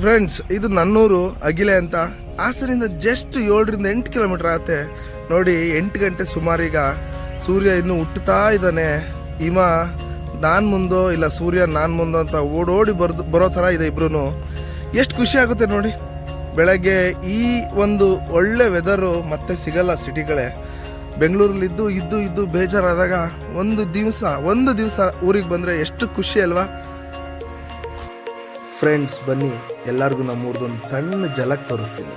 Friends ಇದು ನನ್ನೂರು ಅಗಿಲೆ ಅಂತ. ಹಾಸನಿಂದ just ಏಳರಿಂದ ಎಂಟು ಕಿಲೋಮೀಟರ್ ಆಗುತ್ತೆ. ನೋಡಿ, ಎಂಟು ಗಂಟೆ ಸುಮಾರೀಗ ಸೂರ್ಯ ಇನ್ನು ಹುಟ್ಟುತ್ತಾ ಇದ್ದಾನೆ. ಹಿಮ ನಾನು ಮುಂದೋ ಇಲ್ಲ ಸೂರ್ಯ ನಾನು ಮುಂದೋ ಅಂತ ಓಡೋಡಿ ಬರ್ದು, ಬರೋ ಥರ ಇದೆ ಇಬ್ರು ಎಷ್ಟು ಖುಷಿ ಆಗುತ್ತೆ ನೋಡಿ. ಬೆಳಗ್ಗೆ ಈ ಒಂದು ಒಳ್ಳೆ ವೆದರು ಮತ್ತೆ ಸಿಗಲ್ಲ ಸಿಟಿಗಳೇ. ಬೆಂಗಳೂರಲ್ಲಿದ್ದು ಇದ್ದು ಇದ್ದು ಬೇಜಾರಾದಾಗ ಒಂದು ದಿವಸ ಒಂದು ದಿವಸ ಊರಿಗೆ ಬಂದರೆ ಎಷ್ಟು ಖುಷಿ ಅಲ್ವಾ? ಫ್ರೆಂಡ್ಸ್ ಬನ್ನಿ. ಎಲ್ಲರಿಗೂ ನಮ್ಮೂರ್ದೊಂದು ಸಣ್ಣ ಜಲಕ್ ತೋರಿಸ್ತೀನಿ.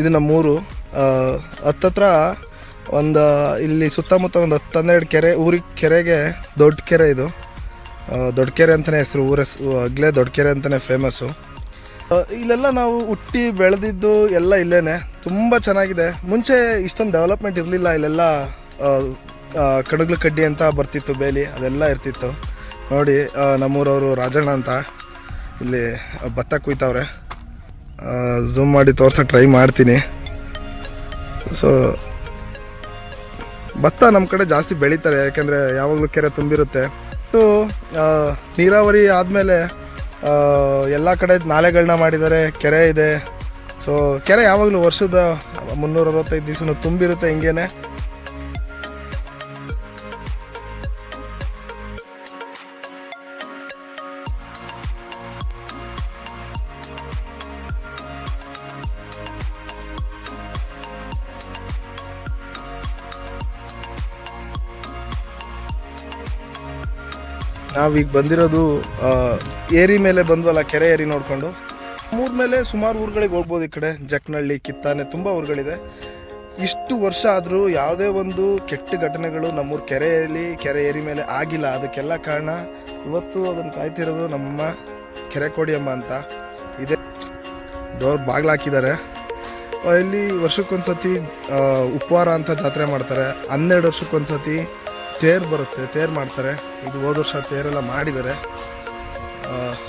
ಇದು ನಮ್ಮೂರು. ಹತ್ತತ್ರ ಒಂದು, ಇಲ್ಲಿ ಸುತ್ತಮುತ್ತ ಒಂದು ಹತ್ತು ಹನ್ನೆರಡು ಕೆರೆ, ಊರಿಗೆ ಕೆರೆಗೆ ದೊಡ್ಡ ಕೆರೆ ಇದು. ದೊಡ್ಡ ಕೆರೆ ಅಂತಲೇ ಹೆಸರು, ಊರ ಅಗ್ಲೇ ದೊಡ್ಡ ಕೆರೆ ಅಂತಲೇ ಫೇಮಸ್ಸು ಇಲ್ಲೆಲ್ಲ ನಾವು ಹುಟ್ಟಿ ಬೆಳೆದಿದ್ದು ಎಲ್ಲ ಇಲ್ಲೇ ತುಂಬ ಚೆನ್ನಾಗಿದೆ. ಮುಂಚೆ ಇಷ್ಟೊಂದು ಡೆವಲಪ್ಮೆಂಟ್ ಇರಲಿಲ್ಲ ಇಲ್ಲೆಲ್ಲ ಕಡುಗ್ಲು ಕಡ್ಡಿ ಅಂತ ಬರ್ತಿತ್ತು, ಬೇಲಿ, ಅದೆಲ್ಲ ಇರ್ತಿತ್ತು. ನೋಡಿ ನಮ್ಮೂರವರು ರಾಜಣ್ಣ ಅಂತ, ಇಲ್ಲಿ ಭತ್ತ ಕುಯ್ತವ್ರೆ. ಝೂಮ್ ಮಾಡಿ ತೋರ್ಸಕ್ಕೆ ಟ್ರೈ ಮಾಡ್ತೀನಿ. ಸೊ ಭತ್ತ ನಮ್ಮ ಕಡೆ ಜಾಸ್ತಿ ಬೆಳೀತಾರೆ, ಯಾಕೆಂದರೆ ಯಾವಾಗಲೂ ಕೆರೆ ತುಂಬಿರುತ್ತೆ. ಸೊ ನೀರಾವರಿ ಆದಮೇಲೆ ಎಲ್ಲ ಕಡೆ ನಾಲೆಗಳನ್ನ ಮಾಡಿದ್ದಾರೆ, ಕೆರೆ ಇದೆ. ಸೊ ಕೆರೆ ಯಾವಾಗಲೂ ವರ್ಷದ ಮುನ್ನೂರ ಅರವತ್ತೈದು ದಿವಸ ತುಂಬಿರುತ್ತೆ, ಹಿಂಗೇನೆ. ನಾವೀಗ ಬಂದಿರೋದು ಏರಿ ಮೇಲೆ ಬಂದ್ವಲ್ಲ, ಕೆರೆ ಏರಿ ನೋಡಿಕೊಂಡು. ಮೂರ ಮೇಲೆ ಸುಮಾರು ಊರುಗಳಿಗೆ ಹೋಗ್ಬೋದು ಈ ಕಡೆ. ಜಕ್ನಳ್ಳಿ, ಕಿತ್ತಾನೆ ತುಂಬ ಊರುಗಳಿದೆ. ಇಷ್ಟು ವರ್ಷ ಆದರೂ ಯಾವುದೇ ಒಂದು ಕೆಟ್ಟ ಘಟನೆಗಳು ನಮ್ಮೂರು ಕೆರೆಯಲ್ಲಿ ಕೆರೆ ಏರಿ ಮೇಲೆ ಆಗಿಲ್ಲ. ಅದಕ್ಕೆಲ್ಲ ಕಾರಣ ಇವತ್ತು ಅದನ್ನು ಕಾಯ್ತಿರೋದು ನಮ್ಮ ಕೆರೆ ಕೋಡಿಯಮ್ಮ ಅಂತ. ಇದೆ. ಡೋರ್ ಬಾಗ್ಲ ಹಾಕಿದ್ದಾರೆ. ಇಲ್ಲಿ ವರ್ಷಕ್ಕೊಂದ್ಸತಿ ಸತಿ ಉಪವಾರ ಅಂತ ಜಾತ್ರೆ ಮಾಡ್ತಾರೆ. ಹನ್ನೆರಡು ವರ್ಷಕ್ಕೊಂದ್ಸತಿ ತೇರು ಬರುತ್ತೆ, ತೇರು ಮಾಡ್ತಾರೆ. ಇದು ಹೋದ ವರ್ಷ ತೇರೆಲ್ಲ ಮಾಡಿದ್ದಾರೆ.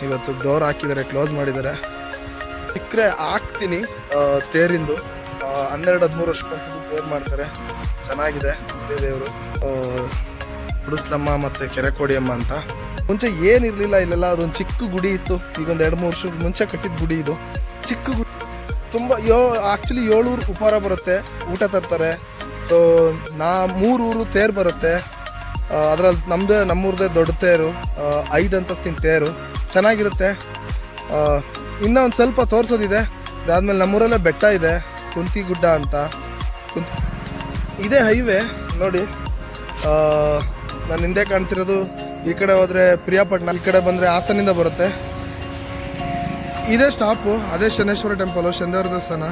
ಇವತ್ತು ಡೋರ್ ಹಾಕಿದ್ದಾರೆ, ಕ್ಲೋಸ್ ಮಾಡಿದ್ದಾರೆ. ಸಿಕ್ಕರೆ ಹಾಕ್ತೀನಿ ತೇರಿಂದು. ಹನ್ನೆರಡು, ಹದಿಮೂರು ವರ್ಷಕ್ಕೊಂದ್ಸತಿ ತೇರು ಮಾಡ್ತಾರೆ. ಚೆನ್ನಾಗಿದೆ ದೇವರು. ಹುಡುಸ್ಲಮ್ಮ ಮತ್ತು ಕೆರೆಕೋಡಿಯಮ್ಮ ಅಂತ. ಮುಂಚೆ ಏನಿರಲಿಲ್ಲ ಇಲ್ಲೆಲ್ಲ ಅದೊಂದು ಚಿಕ್ಕ ಗುಡಿ ಇತ್ತು. ಈಗ ಒಂದು ಎರಡು, ಮೂರು ವರ್ಷದ ಮುಂಚೆ ಕಟ್ಟಿದ ಗುಡಿ ಇದು. ಚಿಕ್ಕ ಗುಡಿ, ತುಂಬ ಯೋ ಆ್ಯಕ್ಚುಲಿ ಏಳೂರು ಉಪಹಾರ ಬರುತ್ತೆ, ಊಟ ತರ್ತಾರೆ. ಸೊ ನಾ, ಮೂರು ಊರು ತೇರು ಬರುತ್ತೆ. ಅದರಲ್ಲಿ ನಮ್ಮದೇ ನಮ್ಮೂರದೇ ದೊಡ್ಡ ತೇರು ಐದು ಅಂತಸ್ತಿನ ತೇರು. ಚೆನ್ನಾಗಿರುತ್ತೆ. ಇನ್ನೂ ಒಂದು ಸ್ವಲ್ಪ ತೋರಿಸೋದಿದೆ. ಅದಾದಮೇಲೆ ನಮ್ಮೂರಲ್ಲೇ ಬೆಟ್ಟ ಇದೆ, ಕುಂತಿ ಗುಡ್ಡ ಅಂತ. ಕುಂತಿ ಇದೇ ಹೈವೇ, ನೋಡಿ. ನಾನು ಹಿಂದೆ ಕಾಣ್ತಿರೋದು ಈ ಕಡೆ ಹೋದರೆ ಪ್ರಿಯಾಪಟ್ಟಣ, ಈ ಕಡೆ ಬಂದರೆ ಹಾಸನಿಂದ ಬರುತ್ತೆ. ಇದೇ ಸ್ಟಾಪು, ಅದೇ ಶನೇಶ್ವರ ಟೆಂಪಲು ಶನಿದೇವರ ದೇವಸ್ಥಾನ.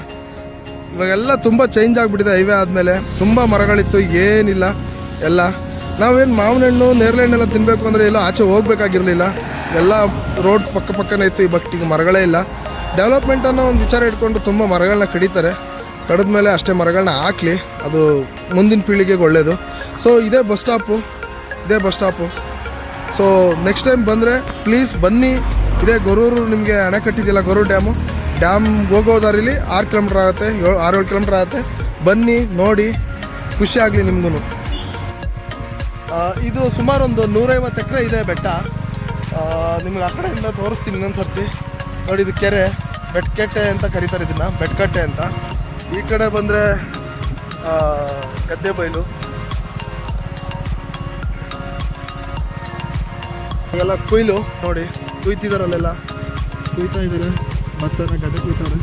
ಇವಾಗೆಲ್ಲ ತುಂಬ ಚೇಂಜ್ ಆಗಿಬಿಟ್ಟಿದೆ ಹೈವೇ ಆದಮೇಲೆ. ತುಂಬ ಮರಗಳಿತ್ತು, ಏನಿಲ್ಲ. ಎಲ್ಲ ನಾವೇನು ಮಾವಿನ ಹಣ್ಣು ನೇರಳೆ ಹಣ್ಣೆಲ್ಲ ತಿನ್ನಬೇಕು ಅಂದರೆ ಎಲ್ಲ ಆಚೆ ಹೋಗ್ಬೇಕಾಗಿರಲಿಲ್ಲ. ಎಲ್ಲ ರೋಡ್ ಪಕ್ಕ ಪಕ್ಕನೇ ಇತ್ತು, ಈ ಬಟ್ ಈಗ ಮರಗಳೇ ಇಲ್ಲ. ಡೆವಲಪ್ಮೆಂಟ್ ಅನ್ನೋ ಒಂದು ವಿಚಾರ ಇಟ್ಕೊಂಡು ತುಂಬ ಮರಗಳನ್ನ ಕಡಿತಾರೆ. ಕಡಿದ ಮೇಲೆ ಅಷ್ಟೇ ಮರಗಳನ್ನ ಹಾಕಲಿ, ಅದು ಮುಂದಿನ ಪೀಳಿಗೆಗೆ ಒಳ್ಳೆಯದು ಸೊ ಇದೇ ಬಸ್ ಸ್ಟಾಪು ಇದೇ bus stop so next time ಬಂದರೆ ಪ್ಲೀಸ್ ಬನ್ನಿ. ಇದೇ ಗೊರೂರು ನಿಮಗೆ ಅಣೆಕಟ್ಟಿದೆಯಲ್ಲ ಗೊರೂರು ಡ್ಯಾಮು ಡ್ಯಾಮ್ ಹೋಗೋ ದಾರಿಲಿ ಆರು ಕಿಲೋಮೀಟ್ರ್ ಆಗುತ್ತೆ, ಏಳು, ಆರು ಏಳು ಕಿಲೋಮೀಟ್ರ್ ಆಗುತ್ತೆ. ಬನ್ನಿ, ನೋಡಿ ಖುಷಿಯಾಗಲಿ ನಿಮಗೂ ಇದು ಸುಮಾರು ಒಂದು ನೂರೈವತ್ತು ಎಕರೆ ಇದೆ ಬೆಟ್ಟ. ನಿಮ್ಗೆ ಆ ಕಡೆಯಿಂದ ತೋರಿಸ್ತೀನಿ ಇನ್ನೊಂದು ಸರ್ತಿ. ನೋಡಿ ಇದು ಕೆರೆ. ಬೆಟ್ಕೆಟ್ಟೆ ಅಂತ ಕರೀತಾರೆ ಇದನ್ನು ಬೆಟ್ಕಟ್ಟೆ ಅಂತ. ಈ ಕಡೆ ಬಂದರೆ ಗದ್ದೆ ಬಯಲು ಎಲ್ಲ ಕುಯ್ಲು ನೋಡಿ ಕುಯ್ತಿದಾರಲ್ಲೆಲ್ಲ. ಕುಯ್ತಾ ಇದ್ದಾರೆ ಭತ್ತ ಗದ್ದೆ ಕುಯ್ತಾರೆ.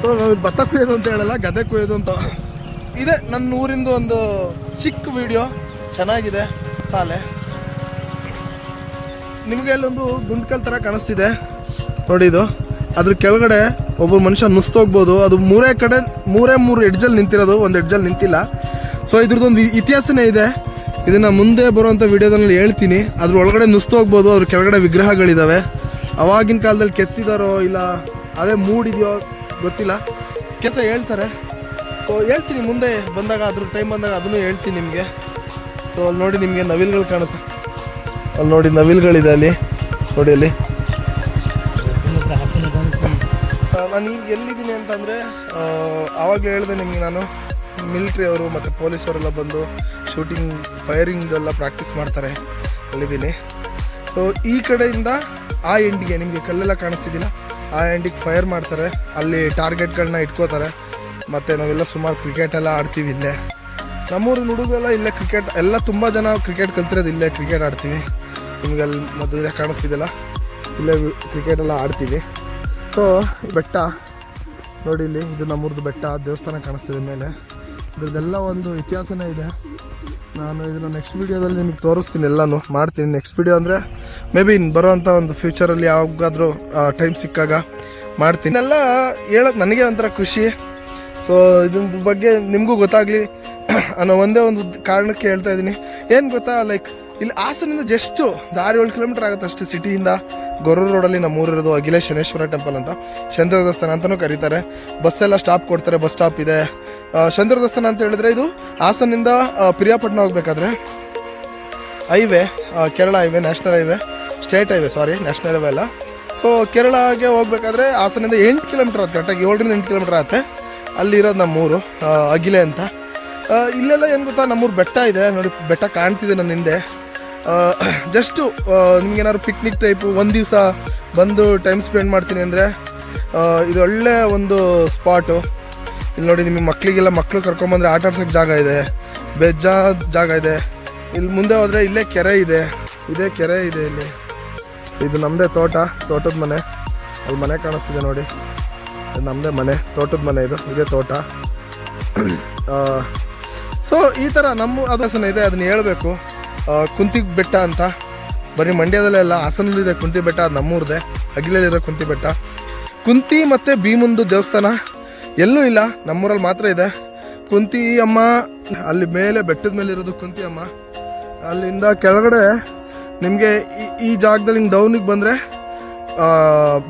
ಸೊ ನಾವು ಇದು ಭತ್ತ ಕುಯ್ಯೋದು ಅಂತ ಹೇಳಲ್ಲ ಗದ್ದೆ ಕುಯ್ಯೋದು ಅಂತ. ಇದೆ ನನ್ನ ಊರಿಂದು ಒಂದು ಚಿಕ್ಕ ವಿಡಿಯೋ ಚೆನ್ನಾಗಿದೆ ಸಾಲೆ. ನಿಮಗೆ ಅಲ್ಲೊಂದು ದುಂಡ್ಕಲ್ ಥರ ಕಾಣಿಸ್ತಿದೆ. ನೋಡಿ ಇದು. ಅದ್ರ ಕೆಳಗಡೆ ಒಬ್ಬ ಮನುಷ್ಯ ನುಸ್ತೋಗ್ಬೋದು ಅದು ಮೂರೇ ಕಡೆ, ಮೂರೇ ಮೂರು ಎಡ್ಜಲ್ಲಿ ನಿಂತಿರೋದು. ಒಂದು ಎಡ್ಜಲ್ಲಿ ನಿಂತಿಲ್ಲ. ಸೊ ಇದ್ರದ್ದೊಂದು ಇತಿಹಾಸನೇ ಇದೆ. ಇದನ್ನು ಮುಂದೆ ಬರುವಂಥ ವಿಡಿಯೋದಲ್ಲಿ ಹೇಳ್ತೀನಿ. ಅದ್ರ ಒಳಗಡೆ ನುಸ್ತೋಗ್ಬೋದು ಅದ್ರ ಕೆಳಗಡೆ ವಿಗ್ರಹಗಳಿದ್ದಾವೆ ಅವಾಗಿನ ಕಾಲದಲ್ಲಿ ಕೆತ್ತಿದಾರೋ ಇಲ್ಲ, ಅದೇ ಮೂಡಿದೆಯೋ ಗೊತ್ತಿಲ್ಲ. ಕೆಸ ಹೇಳ್ತಾರೆ. ಸೊ ಹೇಳ್ತೀನಿ. ಮುಂದೆ ಬಂದಾಗ, ಅದ್ರ ಟೈಮ್ ಬಂದಾಗ ಅದನ್ನು ಹೇಳ್ತೀನಿ ನಿಮಗೆ. ಸೊ ಅಲ್ಲಿ ನೋಡಿ ನಿಮಗೆ ನವಿಲ್ಗಳು ಕಾಣಿಸ್ತಾ ಅಲ್ಲಿ ನೋಡಿ ನವಿಲ್ಗಳಿದೆ ಅಲ್ಲಿ. ನೋಡಿ ಅಲ್ಲಿ. ನಾನು ಈಗ ಎಲ್ಲಿದ್ದೀನಿ ಅಂತಂದರೆ ಆವಾಗಲೇ ಹೇಳಿದೆ ನಿಮಗೆ ನಾನು. ಮಿಲಿಟ್ರಿ ಅವರು ಮತ್ತು ಪೊಲೀಸವರೆಲ್ಲ ಬಂದು ಶೂಟಿಂಗ್ ಫೈರಿಂಗ್ ಎಲ್ಲ ಪ್ರಾಕ್ಟೀಸ್ ಮಾಡ್ತಾರೆ ಅಲ್ಲಿದ್ದೀನಿ. ಸೊ ಈ ಕಡೆಯಿಂದ ಆ ಎಂಡಿಗೆ ನಿಮಗೆ ಕಲ್ಲೆಲ್ಲ ಕಾಣಿಸ್ತಿದ್ದಿಲ್ಲ ಆ ಎಂಡಿಗೆ ಫೈರ್ ಮಾಡ್ತಾರೆ. ಅಲ್ಲಿ ಟಾರ್ಗೆಟ್ಗಳನ್ನ ಇಟ್ಕೋತಾರೆ. ಮತ್ತು ನಾವೆಲ್ಲ ಸುಮಾರು ಕ್ರಿಕೆಟ್ ಎಲ್ಲ ಆಡ್ತೀವಿ ಇಲ್ಲೇ. ನಮ್ಮೂರು ಹುಡುಗರೆಲ್ಲ ಇಲ್ಲೇ ಕ್ರಿಕೆಟ್ ಎಲ್ಲ ತುಂಬ ಜನ ಕ್ರಿಕೆಟ್ ಕಲ್ತಿರೋದು ಇಲ್ಲೇ ಕ್ರಿಕೆಟ್ ಆಡ್ತೀವಿ. ನಿಮ್ಗೆ ಅಲ್ಲಿ ಮದುವೆ ಕಾಣಿಸ್ತಿದೆಯಲ್ಲ? ಇಲ್ಲೇ ಕ್ರಿಕೆಟೆಲ್ಲ ಆಡ್ತೀವಿ. ಸೊ ಈ ಬೆಟ್ಟ, ನೋಡಿ ಇಲ್ಲಿ, ಇದು ನಮ್ಮೂರ್ದು ಬೆಟ್ಟ, ದೇವಸ್ಥಾನ ಕಾಣಿಸ್ತಿದೆ ಮೇಲೆ. ಇದ್ರದ್ದೆಲ್ಲ ಒಂದು ಇತಿಹಾಸನೇ ಇದೆ. ನಾನು ಇದನ್ನು ನೆಕ್ಸ್ಟ್ ವೀಡಿಯೋದಲ್ಲಿ ನಿಮಗೆ ತೋರಿಸ್ತೀನಿ ಎಲ್ಲನೂ, ಮಾಡ್ತೀನಿ. ನೆಕ್ಸ್ಟ್ ವೀಡಿಯೋ ಅಂದರೆ ಮೇ ಬಿ ಇನ್ನು ಬರೋವಂಥ ಒಂದು ಫ್ಯೂಚರಲ್ಲಿ ಯಾವಾಗಾದರೂ ಟೈಮ್ ಸಿಕ್ಕಾಗ ಮಾಡ್ತೀನಿ. ಎಲ್ಲ ಹೇಳೋದು ನನಗೆ ಒಂಥರ ಖುಷಿ. ಸೊ ಇದ್ರ ಬಗ್ಗೆ ನಿಮಗೂ ಗೊತ್ತಾಗಲಿ ಅನ್ನೋ ಒಂದೇ ಒಂದು ಕಾರಣಕ್ಕೆ ಹೇಳ್ತಾ ಇದ್ದೀನಿ. ಏನು ಗೊತ್ತಾ? ಲೈಕ್ ಇಲ್ಲಿ ಹಾಸನಿಂದ ಜಸ್ಟು ದಾರಿ ಏಳು ಕಿಲೋಮೀಟರ್ ಆಗುತ್ತೆ ಅಷ್ಟು ಸಿಟಿಯಿಂದ. ಗೊರೂರು ರೋಡಲ್ಲಿ ನಮ್ಮ ಊರಿರೋದು ಅಖಿಲೇಶ್ ಶನೇಶ್ವರ ಟೆಂಪಲ್ ಅಂತ. ಚಂದ್ರ ದೇವಸ್ಥಾನ ಅಂತಲೂ ಕರೀತಾರೆ ಬಸ್ಸೆಲ್ಲ ಸ್ಟಾಪ್ ಕೊಡ್ತಾರೆ ಬಸ್ ಸ್ಟಾಪ್ ಇದೆ. ಆ, ಚಂದ್ರ ದೇವಸ್ಥಾನ ಅಂತ ಹೇಳಿದ್ರೆ ಇದು ಹಾಸನಿಂದ ಪ್ರಿಯಾಪಟ್ಟಣ ಹೋಗ್ಬೇಕಾದ್ರೆ highway Kerala highway national highway state highway sorry national highway ಅಲ್ಲ. ಸೊ ಕೇರಳಗೆ ಹೋಗ್ಬೇಕಾದ್ರೆ ಹಾಸನಿಂದ ಎಂಟು ಕಿಲೋಮೀಟರ್ ಆಗುತ್ತೆ. ಕರೆಕ್ಟಾಗಿ ಏಳರಿಂದ ಎಂಟು ಕಿಲೋಮೀಟರ್ ಆಗುತ್ತೆ. ಅಲ್ಲಿರೋದು ನಮ್ಮೂರು ಅಗಿಲೆ ಅಂತ. ಇಲ್ಲೆಲ್ಲ ಏನು ಗೊತ್ತಾ, ನಮ್ಮೂರು ಬೆಟ್ಟ ಇದೆ, ನೋಡಿ, ಬೆಟ್ಟ ಕಾಣ್ತಿದೆ ನನ್ನ ಹಿಂದೆ. ಜಸ್ಟು ನಿಮ್ಗೇನಾದ್ರು ಪಿಕ್ನಿಕ್ ಟೈಪು ಒಂದು ದಿವಸ ಬಂದು ಟೈಮ್ ಸ್ಪೆಂಡ್ ಮಾಡ್ತೀನಿ ಅಂದರೆ ಇದು ಒಳ್ಳೆ ಒಂದು ಸ್ಪಾಟು ಇಲ್ಲಿ ನೋಡಿ, ನಿಮಗೆ ಮಕ್ಕಳಿಗೆಲ್ಲ ಮಕ್ಕಳು ಕರ್ಕೊಂಬಂದ್ರೆ ಆಟ ಆಡ್ಸೋಕ್ಕೆ ಜಾಗ ಇದೆ. ಬೆಜ್ಜಾ ಜಾಗ ಇದೆ. ಇಲ್ಲಿ ಮುಂದೆ ಹೋದರೆ ಇಲ್ಲೇ ಕೆರೆ ಇದೆ. ಇದೇ ಕೆರೆ ಇದೆ ಇಲ್ಲಿ. ಇದು ನಮ್ಮದೇ ತೋಟ, ತೋಟದ ಮನೆ. ಅಲ್ಲಿ ಮನೆ ಕಾಣಿಸ್ತಿದೆ ನೋಡಿ. ನಮ್ಮದೇ ಮನೆ, ತೋಟದ ಮನೆ ಇದು, ಇದೇ ತೋಟ. ಸೊ ಈ ಥರ ನಮ್ಮ ಅದಸನ ಇದೆ, ಅದನ್ನ ಹೇಳಬೇಕು. ಕುಂತಿ ಬೆಟ್ಟ ಅಂತ. ಬರೀ ಮಂಡ್ಯದಲ್ಲೇ ಅಲ್ಲ ಹಾಸನಲ್ಲಿದೆ ಕುಂತಿ ಬೆಟ್ಟ, ಅದು ನಮ್ಮೂರದೆ. ಅಗಿಲಲ್ಲಿರೋ ಕುಂತಿ ಬೆಟ್ಟ. ಕುಂತಿ ಮತ್ತು ಭೀಮಂದು ದೇವಸ್ಥಾನ. ಎಲ್ಲೂ ಇಲ್ಲ, ನಮ್ಮೂರಲ್ಲಿ ಮಾತ್ರ ಇದೆ. ಕುಂತಿ ಅಮ್ಮ, ಅಲ್ಲಿ ಮೇಲೆ ಬೆಟ್ಟದ ಮೇಲೆ ಇರೋದು ಕುಂತಿ ಅಮ್ಮ. ಅಲ್ಲಿಂದ ಕೆಳಗಡೆ ನಿಮಗೆ ಈ ಜಾಗದಲ್ಲಿ ಹಿಂಗೆ ಡೌನಿಗೆ ಬಂದರೆ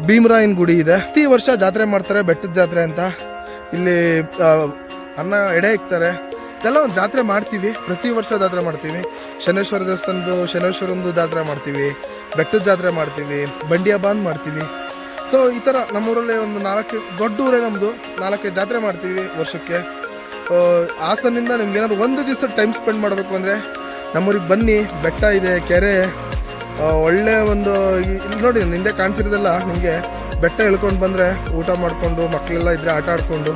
ಭೀಮರಾಯನ ಗುಡಿ ಇದೆ. ಪ್ರತಿ ವರ್ಷ ಜಾತ್ರೆ ಮಾಡ್ತಾರೆ, ಬೆಟ್ಟದ ಜಾತ್ರೆ ಅಂತ. ಇಲ್ಲಿ ಅನ್ನ ಎಡೆ ಇಕ್ತಾರೆ. ಎಲ್ಲ ಒಂದು ಜಾತ್ರೆ ಮಾಡ್ತೀವಿ. ಪ್ರತಿ ವರ್ಷ ಜಾತ್ರೆ ಮಾಡ್ತೀವಿ. ಶನೇಶ್ವರ ದೇವಸ್ಥಾನದ್ದು, ಶನೇಶ್ವರಂದು ಜಾತ್ರೆ ಮಾಡ್ತೀವಿ. ಬೆಟ್ಟದ ಜಾತ್ರೆ ಮಾಡ್ತೀವಿ. ಬಂಡಿ ಹಬ್ಬ ಮಾಡ್ತೀವಿ. ಸೊ ಈ ಥರ ನಮ್ಮೂರಲ್ಲಿ ಒಂದು ನಾಲ್ಕು, ದೊಡ್ಡ ಊರೇ ನಮ್ಮದು ನಾಲ್ಕೈದು ಜಾತ್ರೆ ಮಾಡ್ತೀವಿ ವರ್ಷಕ್ಕೆ. ಹಾಸನಿಂದ ನಿಮ್ಗೆ ಏನಾದ್ರು ಒಂದು ದಿವಸ ಟೈಮ್ ಸ್ಪೆಂಡ್ ಮಾಡಬೇಕು ಅಂದರೆ, ನಮ್ಮೂರಿಗೆ ಬನ್ನಿ. ಬೆಟ್ಟ ಇದೆ, ಕೆರೆ. ಒಳ್ಳೆ ಒಂದು ಇಲ್ಲಿ ನೋಡಿ, ನಿಂದೆ ಕಾಣ್ತಿರೋದೆಲ್ಲ ನಿಮಗೆ ಬೆಟ್ಟ ಇಳ್ಕೊಂಡು ಬಂದರೆ ಊಟ ಮಾಡಿಕೊಂಡು ಮಕ್ಕಳೆಲ್ಲ ಇದ್ದರೆ ಆಟ ಆಡಿಕೊಂಡು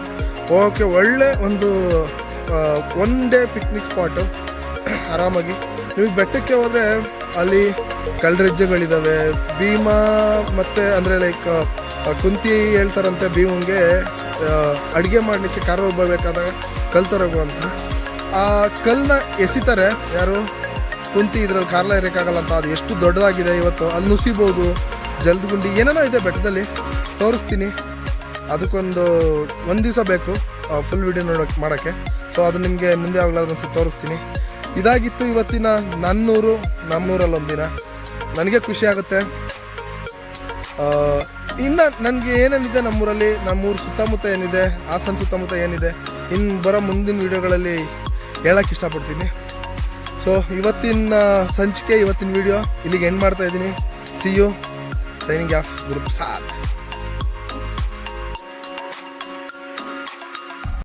ಹೋಗೋಕ್ಕೆ ಒಳ್ಳೆ ಒಂದು ಒನ್ ಡೇ ಪಿಕ್ನಿಕ್ ಸ್ಪಾಟು ಆರಾಮಾಗಿ. ನೀವು ಬೆಟ್ಟಕ್ಕೆ ಹೋದರೆ ಅಲ್ಲಿ ಕಲ್ರೆಜ್ಜೆಗಳಿದ್ದಾವೆ ಭೀಮಾ ಮತ್ತು ಅಂದರೆ ಲೈಕ್ ಕುಂತಿ ಹೇಳ್ತಾರಂತೆ ಭೀಮಂಗೆ ಅಡುಗೆ ಮಾಡಲಿಕ್ಕೆ ಖಾರ ರುಬ್ಬಬೇಕಾದಾಗ ಕಲ್ ತರೋಗು ಅಂತ ಆ ಕಲ್ಲನ್ನ ಎಸಿತಾರೆ ಯಾರು? ಕುಂತಿ ಇದ್ರಲ್ಲಿ ಕಾರ್ಲ ಇರೋಕ್ಕಾಗಲ್ಲ ಅಂತ ಅದು ಎಷ್ಟು ದೊಡ್ಡದಾಗಿದೆ ಇವತ್ತು, ಅಲ್ಲಿ ನುಸಿಬೋದು, ಜಲ್ದ ಗುಂಡಿ, ಏನೇನೋ ಇದೆ ಬೆಟ್ಟದಲ್ಲಿ. ತೋರಿಸ್ತೀನಿ. ಅದಕ್ಕೊಂದು ಒಂದು ದಿವಸ ಬೇಕು ಫುಲ್ ವಿಡಿಯೋ ನೋಡೋಕೆ, ಮಾಡೋಕ್ಕೆ. ಸೊ ಅದು ನಿಮಗೆ ಮುಂದೆ ಆಗಲಾದ್ರೂ ಒಂದ್ಸತಿ ತೋರಿಸ್ತೀನಿ. ಇದಾಗಿತ್ತು ಇವತ್ತಿನ ನನ್ನೂರು, ನಮ್ಮೂರಲ್ಲಿ ಒಂದಿನ ನನಗೆ ಖುಷಿ ಆಗುತ್ತೆ. ಇನ್ನು ನನಗೆ ಏನೇನಿದೆ ನಮ್ಮೂರಲ್ಲಿ, ನಮ್ಮೂರು ಸುತ್ತಮುತ್ತ ಏನಿದೆ, ಹಾಸನ ಸುತ್ತಮುತ್ತ ಏನಿದೆ ಇನ್ನು ಬರೋ ಮುಂದಿನ ವೀಡಿಯೋಗಳಲ್ಲಿ ಹೇಳಕ್ಕೆ ಇಷ್ಟಪಡ್ತೀನಿ. ಸೊ ಇವತ್ತಿನ ಸಂಚಿಕೆ ಇವತ್ತಿನ ವಿಡಿಯೋ ಇಲ್ಲಿಗೆ ಎಂಡ್ ಮಾಡ್ತಾ ಇದ್ದೀನಿ. See you signing off Guruprasad